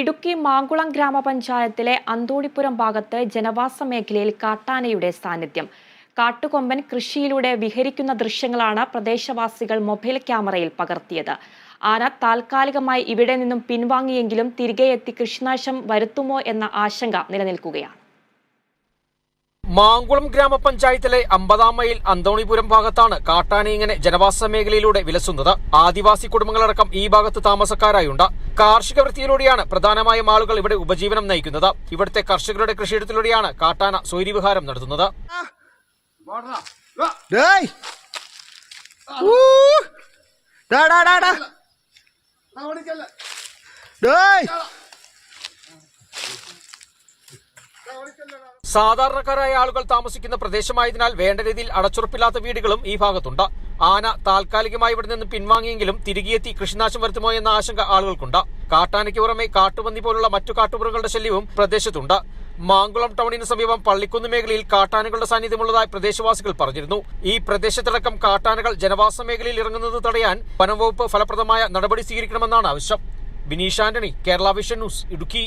ഇടുക്കി മാങ്കുളം ഗ്രാമപഞ്ചായത്തിലെ അന്തോണിപ്പുരം ഭാഗത്ത് ജനവാസ മേഖലയിൽ കാട്ടാനയുടെ സാന്നിധ്യം. കാട്ടുകൊമ്പൻ കൃഷിയിലൂടെ വിഹരിക്കുന്ന ദൃശ്യങ്ങളാണ് പ്രദേശവാസികൾ മൊബൈൽ ക്യാമറയിൽ പകർത്തിയത്. ആന താൽക്കാലികമായി ഇവിടെ നിന്നും പിൻവാങ്ങിയെങ്കിലും തിരികെ എത്തി കൃഷിനാശം വരുത്തുമോ എന്ന ആശങ്ക നിലനിൽക്കുകയാണ്. മാങ്കുളം ഗ്രാമപഞ്ചായത്തിലെ അമ്പതാം മൈൽ അന്തോണിപുരം ഭാഗത്താണ് കാട്ടാന ഇങ്ങനെ ജനവാസ മേഖലയിലൂടെ വിലസുന്നത്. ആദിവാസി കുടുംബങ്ങളടക്കം ഈ ഭാഗത്ത് താമസക്കാരായുണ്ട്. കാർഷിക വൃത്തിയിലൂടെയാണ് പ്രധാനമായും ആളുകൾ ഇവിടെ ഉപജീവനം നയിക്കുന്നത്. ഇവിടുത്തെ കർഷകരുടെ കൃഷിയിടത്തിലൂടെയാണ് കാട്ടാന സൂര്യവിഹാരം നടത്തുന്നത്. ഡേയ്! സാധാരണക്കാരായ ആളുകൾ താമസിക്കുന്ന പ്രദേശമായതിനാൽ വേണ്ട രീതിയിൽ അടച്ചുറപ്പില്ലാത്ത വീടുകളും ഈ ഭാഗത്തുണ്ട്. ആന താൽക്കാലികമായി ഇവിടെ നിന്ന് പിൻവാങ്ങിയെങ്കിലും തിരികെയെത്തി കൃഷിനാശം വരുത്തുമോ എന്ന ആശങ്ക ആളുകൾക്കുണ്ട്. കാട്ടാനയ്ക്ക് പുറമെ കാട്ടുപന്നി പോലുള്ള മറ്റു കാട്ടുപുറങ്ങളുടെ ശല്യവും പ്രദേശത്തുണ്ട്. മാങ്കുളം ടൗണിന് സമീപം പള്ളിക്കുന്ന് മേഖലയിൽ കാട്ടാനകളുടെ സാന്നിധ്യമുള്ളതായി പ്രദേശവാസികൾ പറഞ്ഞിരുന്നു. ഈ പ്രദേശത്തടക്കം കാട്ടാനകൾ ജനവാസ മേഖലയിൽ ഇറങ്ങുന്നത് തടയാൻ വനംവകുപ്പ് ഫലപ്രദമായ നടപടി സ്വീകരിക്കണമെന്നാണ് ആവശ്യം. Bineesh Antony Kerala vision news Idukki.